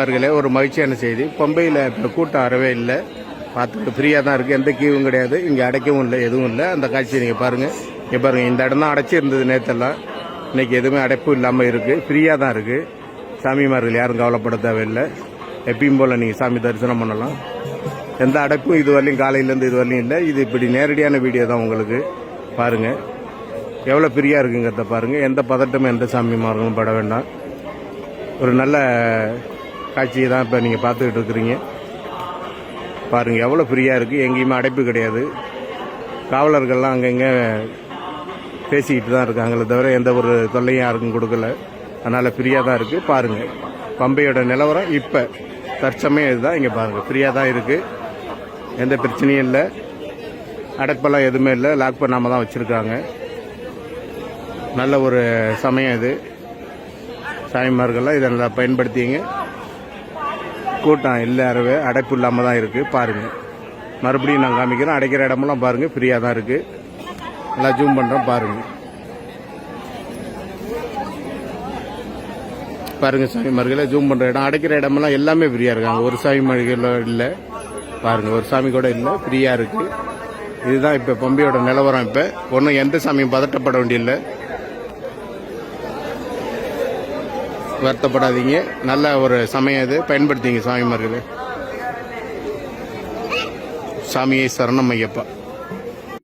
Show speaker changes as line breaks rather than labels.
நண்பர்களே ஒரு மகிழ்ச்சியான செய்தி? பம்பையில் இப்போ கூட்டம் அறவே இல்லை. பார்த்துட்டு ஃப்ரீயாக தான் இருக்குது எந்த கீவும் கிடையாது. இங்கே அடைக்கவும் இல்லை எதுவும் இல்லை. அந்த காட்சியை நீங்கள் பாருங்கள் இங்கே பாருங்கள் இந்த இடம் தான் அடைச்சி இருந்தது நேற்றெல்லாம் இன்னைக்கு எதுவுமே அடைப்பும் இல்லாமல் இருக்குது ஃப்ரீயாக தான் இருக்குது சாமிமார்கள் யாரும் கவலைப்பட தேவையில்லை. எப்பயும் போல் நீங்கள் சாமி தரிசனம் பண்ணலாம். எந்த அடைப்பும் இது வரலையும் காலையிலேருந்து இது வரலையும் இல்லை. இது இப்படி நேரடியான வீடியோ தான் உங்களுக்கு. பாருங்கள் எவ்வளோ ஃப்ரீயாக இருக்குங்கிறத பாருங்கள் எந்த பதட்டமும் எந்த சாமிமார்களும் பட வேண்டாம். ஒரு நல்ல காட்சியை தான் இப்போ நீங்கள் பார்த்துக்கிட்டு இருக்கிறீங்க. பாருங்கள் எவ்வளோ ஃப்ரீயாக இருக்குது எங்கேயுமே அடைப்பு கிடையாது. காவலர்கள்லாம் அங்கங்கே பேசிக்கிட்டு தான் இருக்காங்களே தவிர எந்த ஒரு தொல்லையும் யாருக்கும் கொடுக்கல. அதனால் ஃப்ரீயாக தான் இருக்குது பாருங்கள் பம்பையோட நிலவரம் இப்போ தற்சமயம் இதுதான். இங்கே பாருங்கள் ஃப்ரீயாக தான் இருக்குது எந்த பிரச்சனையும் இல்லை. அடைப்பெல்லாம் எதுவுமே இல்லை. லாக் பண்ணாமல் தான் வச்சுருக்காங்க. நல்ல ஒரு சமயம் இது. சாமிமார்கள்லாம் இதை நல்லா பயன்படுத்திங்க. கூட்டம் இல்லை அடைப்பு இல்லாமல் தான் இருக்குது பாருங்கள் மறுபடியும் நான் காமிக்கிறேன். அடைக்கிற இடமெல்லாம் பாருங்கள் ஃப்ரீயாக தான் இருக்குது நல்லா ஜூம் பண்ணுறோம் பாருங்கள் சாமி சாமிமார்களே ஜூம் பண்ணுற இடம். அடைக்கிற இடமெல்லாம் எல்லாமே ஃப்ரீயாக இருக்காங்க ஒரு சாமிமார்கள் இல்லை. பாருங்கள் ஒரு சாமி கூட இல்லை. ஃப்ரீயாக இருக்குது இதுதான் இப்போ பம்பையோட நிலவரம் இப்போ. ஒன்றும் எந்த சாமியும் பதட்டப்பட வேண்டியதில்லை. வருத்தப்படாதீங்க. நல்ல ஒரு சமயம் இது பயன்படுத்திங்க சாமிமார்களே. சாமியை சரணம் ஐயப்பா.